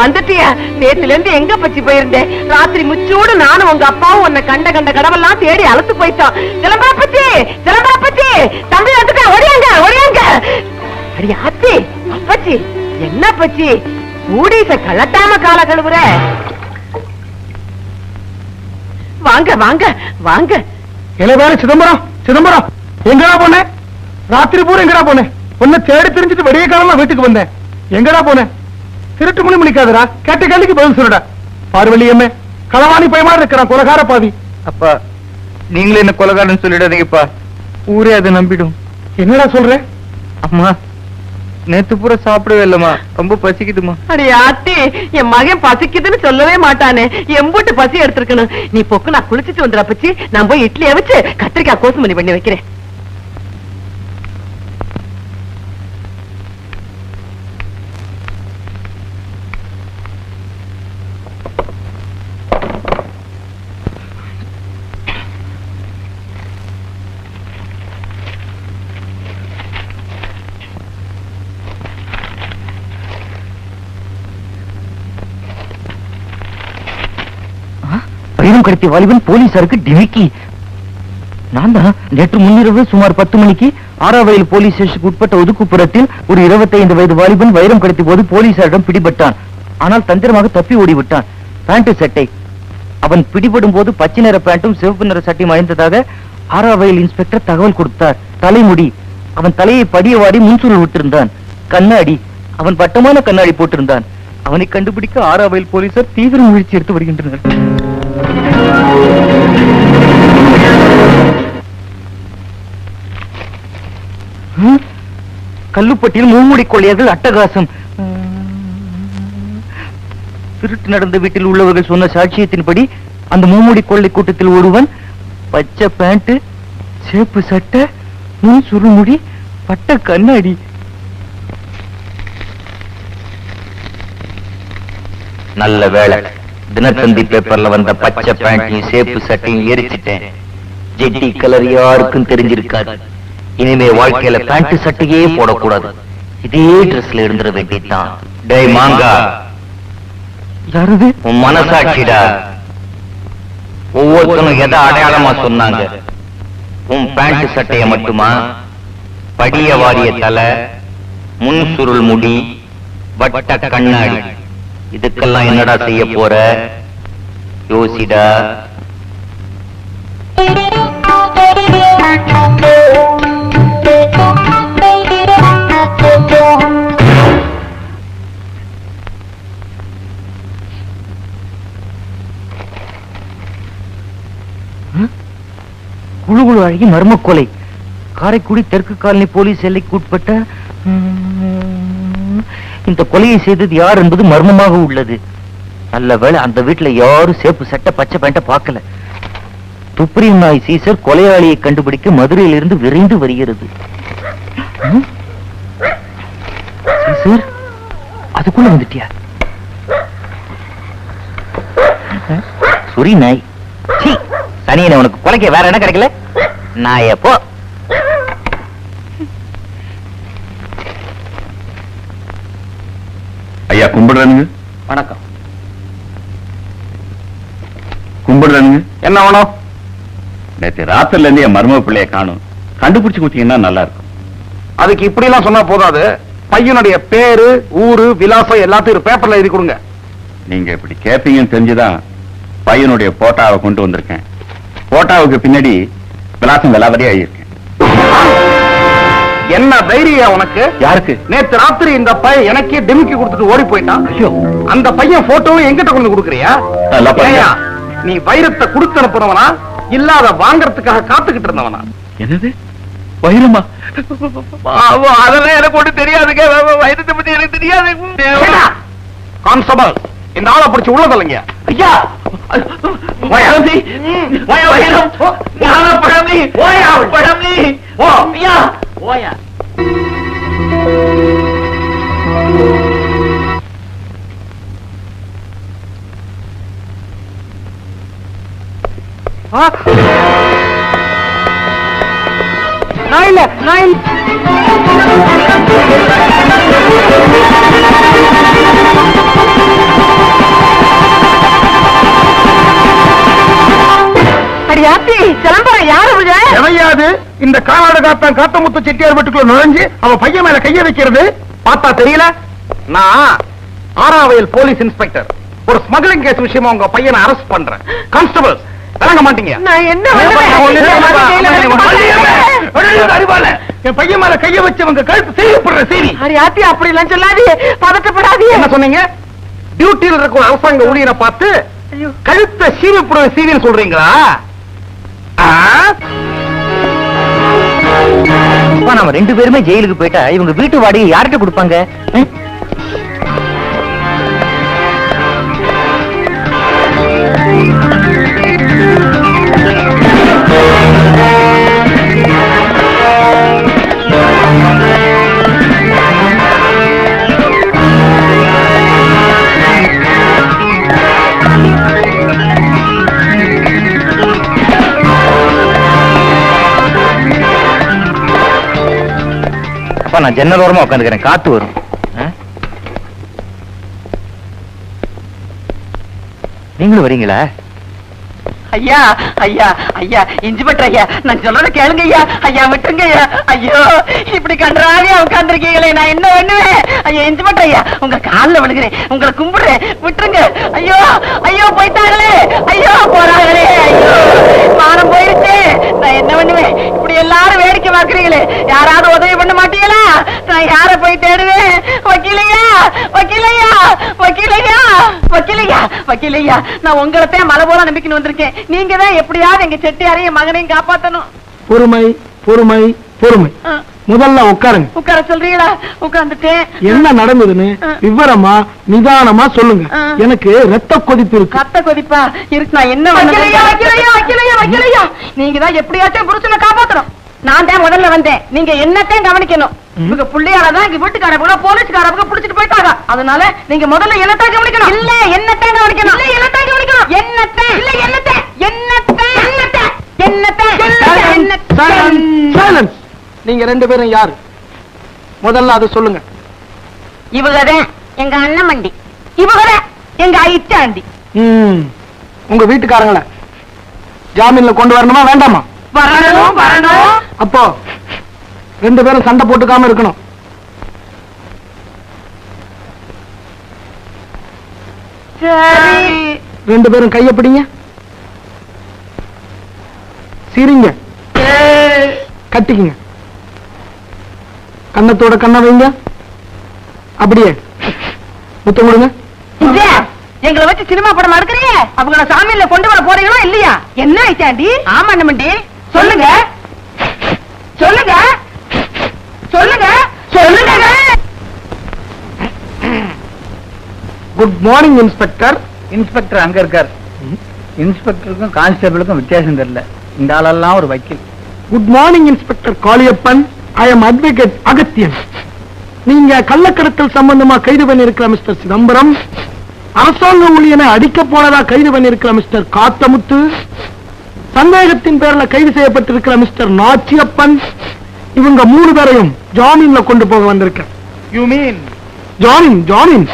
வந்துட்டியா? நேத்துல இருந்து எங்க பச்சி போயிருந்தேன்? ராத்திரி முச்சோடு நானும் உங்க அப்பாவும் உன்னை கண்ட கண்ட கடவெல்லாம் தேடி அழுத்து போயிட்டோம். சிலம்பாப்பச்சி சிலம்பாப்பச்சி தம்பி வந்துட்டா ஒடியாங்க ஒடியாங்க அடி ஆத்தி அப்பச்சி என்ன பச்சி கூடீச கலட்டாம கால கழுவுற. வாங்க வாங்க வாங்க. இளவேறு சிதம்பரம் சிதம்பரம். எங்கடா போனேன் ராத்திரி பூரா எங்கடா போனேன் உன்னை தேடி தெரிஞ்சுட்டு வெடிய காலமா வீட்டுக்கு வந்தேன். எங்கடா போனேன் திருட்டு மணி முடிக்காதடா கேட்ட கேள்விக்கு பதில் சொல்லுடா. பார்வலியம்மே களவாணி பயமா இருக்கிறான் கொலகார பாவி. அப்பா நீங்களே என்ன கொலகாரன்னு சொல்லிடாதீங்கப்பா. ஊரே அதை நம்பிடும். என்னடா சொல்ற? அம்மா நேத்து பூரா சாப்பிடவே இல்லம்மா. ரொம்ப பசிக்குதுமா அடி ஆத்தி என் மகன் பசிக்குதுன்னு சொல்லவே மாட்டானே. எம்பூட்டு பசி எடுத்திருக்கணும். நீ பொக்கு நான் குளிச்சிட்டு வந்துடுற பச்சி. நான் போய் இட்லியை வச்சு கத்திரிக்காய் கோசுமணி பண்ணி வைக்கிறேன். வைரம் கடத்திய வாலிபன் போலீசாருக்கு டிமிக்கி நான் தான் நேற்று முன்னிரவு சுமார் பத்து மணிக்கு ஆறாவயல் போலீஸ் ஸ்டேஷனுக்கு உட்பட்ட ஒதுக்குப்புறத்தில் ஒரு 25 வயது வாலிபன் வைரம் கடத்திய போது போலீசாரிடம் பிடிபட்டான். ஆனால் தந்திரமாக தப்பி ஓடிவிட்டான். பேண்ட் சட்டை. அவன் பிடிபடும் போது பச்சை நிற பேண்டும் சிவப்பு நிற சட்டையும் அணிந்ததாக ஆறாவயல் இன்ஸ்பெக்டர் தகவல் கொடுத்தார். தலைமுடி. அவன் தலையை படிய வாடி முன்சூழல் விட்டிருந்தான். கண்ணாடி. அவன் வட்டமான கண்ணாடி போட்டிருந்தான். அவனை கண்டுபிடிக்க ஆறாவயல் போலீசார் தீவிர முயற்சி எடுத்து வருகின்றனர். கல்லுப்பட்டியில் மூமுடி கொள்ளையர்கள் அட்டகாசம். திருட்டு நடந்த வீட்டில் உள்ளவர்கள் சொன்ன சாட்சியத்தின்படி அந்த மூமுடி கொள்ளை கூட்டத்தில் ஒருவன் பச்சை பேண்ட் சேப்பு சட்டை முன் சுருமுடி பட்ட கண்ணாடி. நல்ல வேலை தினத்தந்தி பேப்பர்ல வந்த பச்சை பேண்டையும் சேப்பு சட்டையும் எரிச்சிட்டேன். ஜெட்டி கலர் யாருக்கும் தெரிஞ்சிருக்காது. இனிமே வாழ்க்கையில பேண்ட் சட்டையே போடக்கூடாது. இதே ட்ரெஸ்ல இருந்துட வேண்டியதுதான் டேய் மாங்கா. யாரது? உன் மனசாட்சிடா. ஒவ்வொருத்தனும் எதை அடையாளமா சொன்னாங்க. உன் பேண்ட் சட்டைய மட்டுமா? படிய வாரிய தலை முன் சுருள் முடி வட்ட கண்ணாடி. இதுக்கெல்லாம் என்னடா செய்ய போற? யோசிடா. குழு குழு அழகி மர்ம கொலை. காரைக்குடி தெற்கு காலனி போலீஸ் எல்லைக்குட்பட்ட இந்த கொலையை செய்தது யார் என்பது மர்மமாக உள்ளது. நல்ல வேலை அந்த வீட்டுல யாரும் சேப்பு சட்ட பச்சை பேண்ட பார்க்கல. துப்ரீம் நாய் சீசர் கொலையாளியை கண்டுபிடிக்க மதுரையிலிருந்து விரைந்து வருகிறது. சீசர் அதுக்குள்ள வந்துட்டியா? சுரி நாய். சனியனை உனக்கு கொலைக்க வேற என்ன கிடைக்கல? நான் எப்போ ஐயா கும்பிடுறானுங்க. வணக்கம். கும்பிடுறானுங்க. என்ன வேணும்? நேற்று ராத்திரில இருந்து என் மருமக பிள்ளைய காணும். கண்டுபிடிச்சு கொடுத்தீங்கன்னா நல்லா இருக்கும் அதுக்கு இப்படி எல்லாம் சொன்னா போதாது. பையனுடைய பேரு ஊரு விலாசம் எல்லாத்தையும் பேப்பர்ல எழுதி கொடுங்க. நீங்க இப்படி கேப்பீங்கன்னு தெரிஞ்சுதான் பையனுடைய போட்டாவை கொண்டு வந்திருக்கேன். போட்டாவுக்கு பின்னாடி விலாசம் விலாவரியா இருக்கேன். என்ன தைரியம் உனக்கு? யாருக்கு? நேத்து ராத்திரி இந்த பையன் எனக்கே டிமிக்கி கொடுத்துட்டு ஓடி போயிட்டான். அந்த பையன் போட்டோவும் எங்கிட்ட கொண்டு கொடுக்குறியா? நீ வைரத்தை கொடுத்து அனுப்புறவனா இல்லாத வாங்கறதுக்காக காத்துக்கிட்டு இருந்தவனா? என்னது? வைரமா? அதெல்லாம் எனக்கு ஒண்ணு தெரியாதுங்க. வைரத்தை பத்தி எனக்கு தெரியாது. கான்ஸ்டபிள். இந்த ஆளை பிடிச்சு உள்ள தள்ளுங்க. ஐயா! வயதி வைரம் ஞான பழமி ஓயா! பழமி ஓ! ஐயா! ஓயா! நான் இல்ல நான் சிலம்பரம் யாரு எவையாது இந்த காலாடு காத்தான் காத்தமுத்து செட்டியார் வீட்டுக்குள்ள நுழைஞ்சு அவ பையன் மேல கைய வைக்கிறது. பார்த்தா தெரியல? நான் ஆறாவயல் போலீஸ் இன்ஸ்பெக்டர். ஒரு ஸ்மக்லிங் கேஸ் விஷயமா உங்க பையனை அரெஸ்ட் பண்றேன். கான்ஸ்டபிள் விளங்க மாட்டீங்க. நான் என்ன அறிவால என் பையன் மேல கைய வச்சவங்க கழுத்து செய்யப்படுற செய்தி அடி ஆத்தி அப்படி எல்லாம் சொல்லாதீங்க பதட்டப்படாதீங்க என்ன சொன்னீங்க? டியூட்டியில் இருக்கும் அரசாங்க ஊழியரை பார்த்து. கழுத்தை சீவிப்படுற சீவின்னு சொல்றீங்களா? நம்ம ரெண்டு பேருமே ஜெயிலுக்கு போயிட்டா இவங்க வீட்டு வாடகை யார்கிட்ட கொடுப்பாங்க? நான் ஜன்னல் ஓரமா உட்காந்துக்கிறேன். காத்து வரும். நீங்களும் வரீங்களா? ஐயா ஐயா ஐயா இன்ஸ்பெக்டர் ஐயா. நான் சொல்றத கேளுங்க ஐயா. ஐயா விட்டுருங்க ஐயா. ஐயோ இப்படி கன்றாவியா உட்கார்ந்துருக்கீங்களே நான் என்ன பண்ணுவேன்? ஐயா இன்ஸ்பெக்டர் ஐயா உங்க கால்ல விழுகிறேன். உங்களை கும்பிடுறேன். விட்டுருங்க. ஐயோ ஐயோ போயிட்டாங்களே. ஐயோ போறாங்களே. ஐயோ மானம் போயிருச்சு. நான் என்ன பண்ணுவேன்? இப்படி எல்லாரும் வேடிக்கை பார்க்குறீங்களே. யாராவது உதவி பண்ண மாட்டீங்களா? நான் யார போய் தேடுவேன்? வக்கீலையா? வக்கீலையா? வக்கீலையா? வக்கீலையா? வக்கீலையா? நான் உங்களைத்தான் மலை போல நம்பிக்கணும் வந்திருக்கேன். நீங்க தான் எப்படியாவது எங்க செட்டியாரையும் மகனையும் காப்பாத்தணும். பொறுமை பொறுமை பொறுமை. முதல்ல உட்காருங்க. உட்கார சொல்றீங்களா? உட்கார்ந்துட்டேன். என்ன நடந்ததுன்னு. விவரமா நிதானமா சொல்லுங்க. எனக்கு ரத்த கொதிப்பு இருக்கு. கத்த கொதிப்பா? இருக்கு நான் என்ன வக்கீலையா நீங்க தான் எப்படியாச்சும் புருஷனை காப்பாத்தணும். நான் தான் முதல்ல வந்தேன். நீங்க என்னத்தையும் கவனிக்கணும். உங்க பிள்ளையால தான் எங்க வீட்டுக்காரங்க போலீஸ்காரங்க புடிச்சிட்டு போயிட்டாங்க. அதனால நீங்க முதல்ல என்னத்தான் கவனிக்கணும்? இல்ல என்னத்தான் கவனிக்கணும் இல்ல என்னத்தான் கவனிக்கணும் என்னத்தான் இல்ல என்னத்தான் என்னத்தான் என்னத்தான் என்னத்தான் என்னத்தான் நீங்க ரெண்டு பேரும் யாரு? முதல்ல அதை சொல்லுங்க. இவகதான் எங்க அண்ணன் மண்டி. இவகதான் எங்க ஐச்சாண்டி ம். உங்க வீட்டுக்காரங்கள ஜாமீன்ல கொண்டு வரணுமா வேண்டாமா? வரணும் வரணும். அப்போ ரெண்டு பேரும் சண்டை போட்டுக்காம இருக்கணும். ரெண்டு பேரும் கைய பிடிங்க. சிரிங்க. கட்டிக்குங்க. கன்னத்தோட கண்ணை வைங்க. அப்படியே. முத்தம் கொடுங்க. எங்களை வச்சு சினிமா படம் எடுக்கிறியே அவங்கள சாமியில கொண்டு வர போறீங்களா இல்லையா? என்ன ஐச்சாண்டி ஆமா அண்ணமண்டி. சொல்லுங்க. சொல்லுங்க. சொல்லுங்க. சொல்லுங்க. குட் மார்னிங் இன்ஸ்பெக்டர் இன்ஸ்பெக்டர் அங்க இருக்கார். இன்ஸ்பெக்டருக்கும் கான்ஸ்டபிளுக்கும் வித்தியாசம் தெரியல. இந்த ஆளெல்லாம் ஒரு வக்கீல். Good morning inspector Kaliyappan. I am advocate Agathiyan நீங்க கள்ளக்கடத்தல் சம்பந்தமா கைது பண்ணிருக்கிற மிஸ்டர் சிதம்பரம். அரசாங்க ஊழியனை அடிக்க போனதா கைது பண்ணிருக்கிற மிஸ்டர் காத்தமுத்து. சந்தேகத்தின் பேர்ல கைது செய்யப்பட்டிருக்கிற மிஸ்டர் நாச்சியப்பன். இவங்க மூணு பேரையும் ஜாமீன்ல கொண்டு போக வந்திருக்கேன். யூ மீன் ஜாமீன் ஜாமீன்.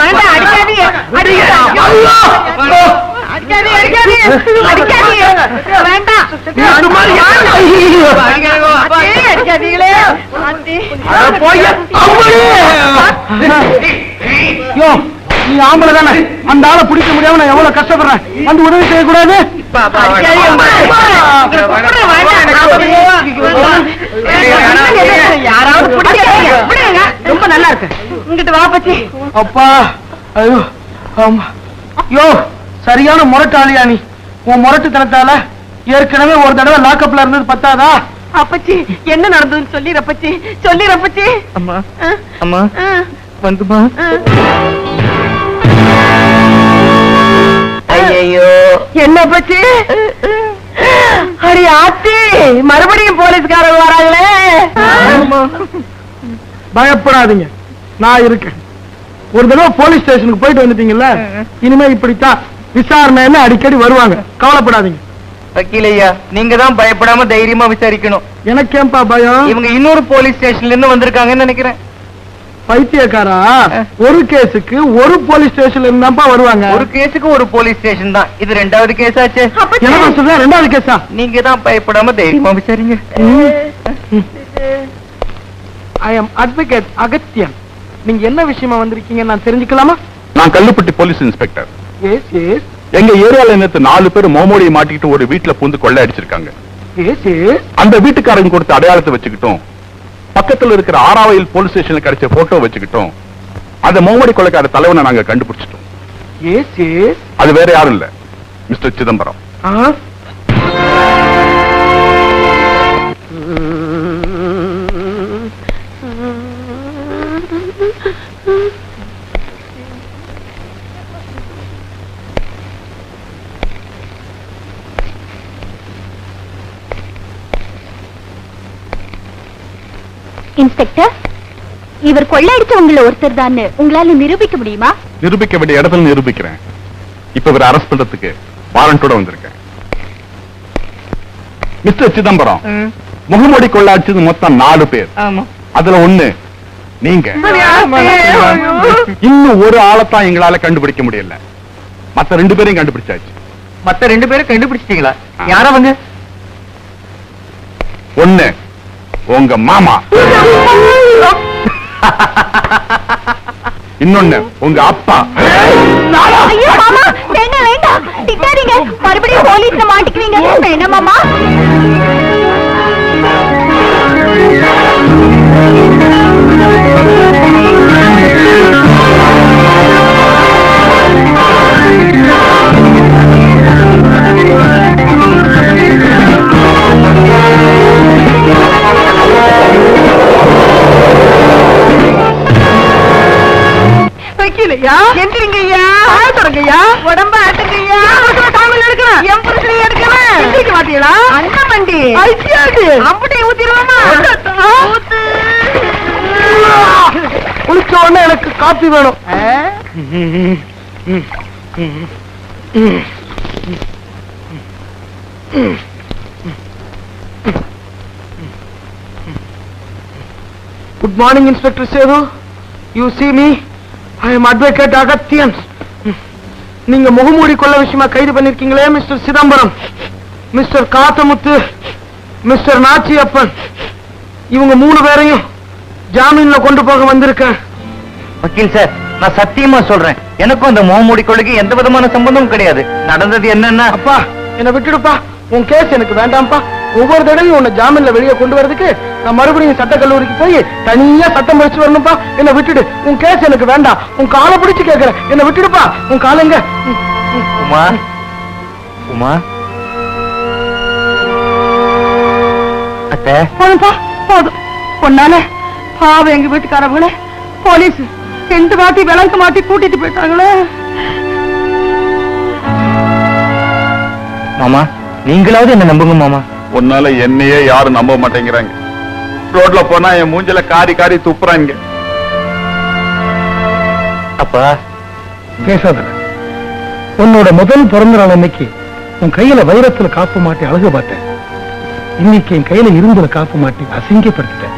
அடிக்காதீங்க அடிக்காதீங்க அடிக்காதீங்க அடிக்காதீங்க வேண்டாம் இந்த மாதிரி அடி, அடிக்காதீங்களே அடி. யோ நீ ஆம்பளை தானே? அந்த ஆளை பிடிக்க முடியாம நான் எவ்வளவு கஷ்டப்படுறேன்? வந்து உதவி செய்யக்கூடாது? யாராவது பிடிக்காதீங்க. பிடிங்க. ரொம்ப நல்லா இருக்கு. இங்கிட்டு வா பச்சி அப்பா ஐயோ ஆமா. யோ சரியான முரட்டாளியா நீ. உன் முரட்டுத்தனத்தால ஏற்கனவே ஒரு தடவை லாக்கப்ல இருந்தது பத்தாதா? அப்பச்சி என்ன நடந்ததுன்னு சொல்லி ரப்பச்சி. சொல்லி ரப்பச்சி. அம்மா அம்மா வந்துமா. ஐயோ என்ன பச்சி அடி ஆத்தி மறுபடியும் போலீஸ்காரங்க வராங்களே. பயப்படாதீங்க. நான் இருக்கேன். ஒரு தடவை போலீஸ் ஸ்டேஷனுக்கு போயிட்டு வந்துட்டீங்கல்ல? இனிமே இப்படித்தான். விசாரணைன்னு அடிக்கடி வருவாங்க. கவலைப்படாதீங்க. வக்கீலையா நீங்க தான் பயப்படாம தைரியமா விசாரிக்கணும். எனக்கேன்பா பயம்? இவங்க இன்னொரு போலீஸ் ஸ்டேஷன்ல இருந்து வந்திருக்காங்கன்னு நினைக்கிறேன். பைத்தியக்காரா? ஒரு கேஸுக்கு ஒரு போலீஸ் ஸ்டேஷன்ல இருந்தாப்பா வருவாங்க. ஒரு கேஸுக்கு ஒரு போலீஸ் ஸ்டேஷன் தான். இது ரெண்டாவது கேஸ் ஆச்சு ரெண்டாவது கேஸா? நீங்க தான் பயப்படாம தைரியமா விசாரிங்க. I am advocate Agathiyan. நீங்க என்ன விஷயமா வந்திருக்கீங்க நான் தெரிஞ்சுக்கலாமா? நான் கல்லுப்பட்டி போலீஸ் இன்ஸ்பெக்டர். எங்க ஏரியால நேத்து நாலு பேர் மோமோடியை மாட்டிக்கிட்டு ஒரு வீட்டுல பூந்து கொள்ளை அடிச்சிருக்காங்க. அந்த வீட்டுக்காரங்க கொடுத்த அடையாளத்தை வச்சுக்கிட்டோம். பக்கத்துல இருக்கிற ஆறாவையில் போலீஸ் ஸ்டேஷன்ல கிடைச்ச போட்டோ வச்சுக்கிட்டோம். அந்த மோமடி கொலைக்கார தலைவனை நாங்க கண்டுபிடிச்சிட்டோம். அது வேற யாரும் இல்ல. மிஸ்டர் சிதம்பரம். இன்ஸ்பெக்டர் இவர் கொள்ளையடிச்சவங்கள ஒருத்தர் தான் உங்களால நிரூபிக்க முடியுமா? நிரூபிக்க வேண்டிய இடத்துல நிரூபிக்கிறேன். இப்ப இவரை அரெஸ்ட் பண்றதுக்கு வாரண்டோட வந்திருக்கேன். மிஸ்டர் சிதம்பரம் முகமூடி கொள்ளை அடிச்சது மொத்தம் நாலு பேர். ஆமா. அதுல ஒண்ணு நீங்க. இன்னும் ஒரு ஆளைத்தான் எங்களால கண்டுபிடிக்க முடியல. மத்த ரெண்டு பேரையும் கண்டுபிடிச்சாச்சு. மத்த ரெண்டு பேரும் கண்டுபிடிச்சிட்டீங்களா? யாரா வந்து? ஒண்ணு உங்க மாமா. இன்னொன்னு உங்க அப்பா. ஐயோ மாமா வேண்டாம் வேண்டாம். திட்டாதீங்க. மறுபடியும் போலீஸ்ல மாட்டிக்குவீங்க. வேண்டாம் மாமா? காப்பி வேணும். Good morning inspector Sethu you see me? I am advocate Agathiyan நீங்க முகமூடி கொள்ள விஷயமா கைது பண்ணிருக்கீங்களே mister Chidambaram? Mister Kathamuthu mister Nachiyappan. இவங்க மூணு பேரையும் ஜாமீன்ல கொண்டு போக வந்திருக்கேன். வக்கீல் சார் நான் சத்தியமா சொல்றேன். எனக்கும் அந்த முகமூடி கொள்ளைக்கு எந்த விதமான சம்பந்தமும் கிடையாது. நடந்தது என்னன்னா? அப்பா என்ன விட்டுடுப்பா. உன் கேஸ் எனக்கு வேண்டாம்ப்பா. ஒவ்வொரு தடவையும் உன்னை ஜாமீன்ல வெளியே கொண்டு வரதுக்கு நான் மறுபடியும் சட்ட கல்லூரிக்கு போய் தனியா சட்டம் படிச்சு வரணும்ப்பா. என்ன விட்டுடு. உன் கேஸ் எனக்கு வேண்டாம். உன் காலை பிடிச்சு கேட்கறேன். என்ன விட்டுடுப்பா. உன் காலங்க உமா? உமா? அத்தை? போதும்பா போதும். பொண்ணால பாவம் எங்க வீட்டுக்காரவங்களே போலீஸ். ரெண்டு மாட்டி விளக்கு மாட்டி கூட்டிட்டு போயிட்டாங்களே. மாமா நீங்களாவது என்ன நம்புங்க மாமா. உன்னால என்னையே யாரும் நம்ப மாட்டேங்கிறாங்க. ரோட்ல போனா என் மூஞ்சில காரி காரி துப்புறாங்க. அப்பா. பேசாத. உன்னோட முதல் பிறந்த நாள் அன்னைக்கு உன் கையில வைரத்துல காப்பு மாட்டி அழகு பார்த்தேன். இன்னைக்கு என் கையில இரும்புல காப்பு மாட்டி அசிங்கப்படுத்திட்டேன்.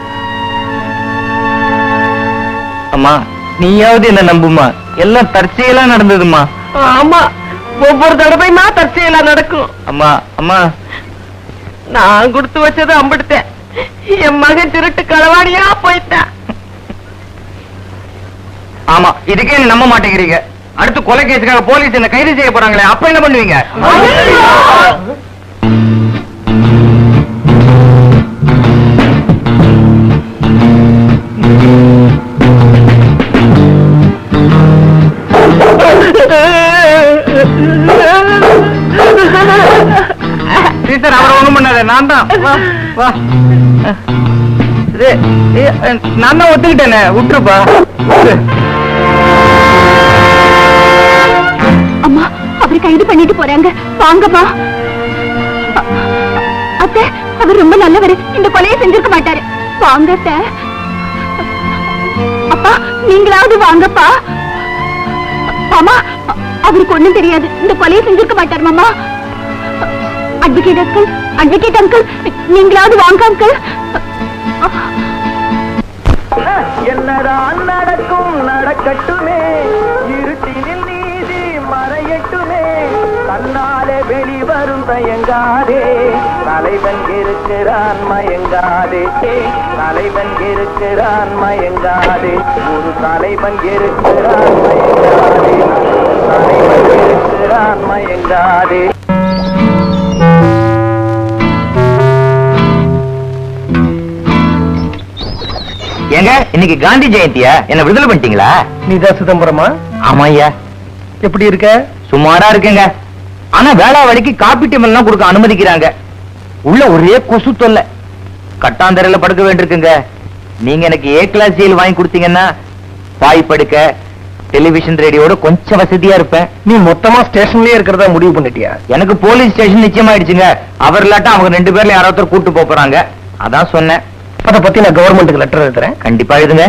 அம்மா நீயாவது என்ன நம்புமா? எல்லாம் தற்செயலா நடந்ததுமா? ஆமா ஒவ்வொரு தடவையுமா தற்செயலா நடக்கும் அம்மா அம்மா. நான் கொடுத்து வச்சதை அம்பிடுத்தேன். என் மகன் திருட்டு களவாணியா போயிட்டான். ஆமா இதுக்கே நம்ப மாட்டேங்கிறீங்க? அடுத்து கொலை கேஸுக்காக போலீஸ் என்ன கைது செய்ய போறாங்களே அப்ப என்ன பண்ணுவீங்க? நான் தான் ஒத்துக்கிட்டேனே விட்டுருப்பா. விட்டுரு. அம்மா அவர் கைது பண்ணிட்டு போறாங்க. வாங்கம்மா அத்தை அவர் ரொம்ப நல்லவர். இந்த கொலையை செஞ்சிருக்க மாட்டாரு. வாங்க அத்தை. அப்பா நீங்களாவது வாங்கப்பா. மாமா அ- அவருக்கு ஒண்ணும் தெரியாது. இந்த கொலையை செஞ்சிருக்க மாட்டார் மாமா. அட்வொகேட் அங்கிள் அட்வொகேட் அங்கிள் நீங்களாவது வாங்க அங்கிள் என்னதான் நடக்கும்? நடக்கட்டுமே. இருட்டினில் நீதி மறையட்டுமே. தன்னாலே வெளிவரும் தயங்காதே. தலைவன் இருக்கிறான் மயங்காதே. தலைவன் இருக்கிறான் மயங்காதே. ஒரு தலைவன் இருக்கிறான் மயங்காதே. தலைவன் இருக்கிறான் மயங்காதே. ஏங்க இன்னைக்கு காந்தி ஜெயந்தியா? என்ன விடுதலை பண்ணிட்டீங்களா? நீதான் சிதம்பரமா? ஆமா ஐயா. எப்படி இருக்க? சுமாரா இருக்குங்க. ஆனா வேளா வழிக்கு காப்பி டீம் எல்லாம் கொடுக்க அனுமதிக்கிறாங்க. உள்ள ஒரே கொசு தொல்லை. கட்டாந்தரையில படுக்க வேண்டியிருக்குங்க. நீங்க எனக்கு ஏ கிளாஸ் சீல் வாங்கி கொடுத்தீங்கன்னா பாய் படுக்க டெலிவிஷன் ரேடியோட கொஞ்சம் வசதியா இருப்பேன். நீ மொத்தமா ஸ்டேஷன்லயே இருக்கிறதா முடிவு பண்ணிட்டியா? எனக்கு போலீஸ் ஸ்டேஷன் நிச்சயமாயிடுச்சுங்க. அவர் இல்லாட்டா அவங்க ரெண்டு பேர்ல யாராவது கூட்டு போறாங்க. அதான் சொன்னேன். அத பத்தி நான் கவர்மெண்ட்டுக்கு லெட்டர் எழுதுறேன். கண்டிப்பா எழுதுங்க.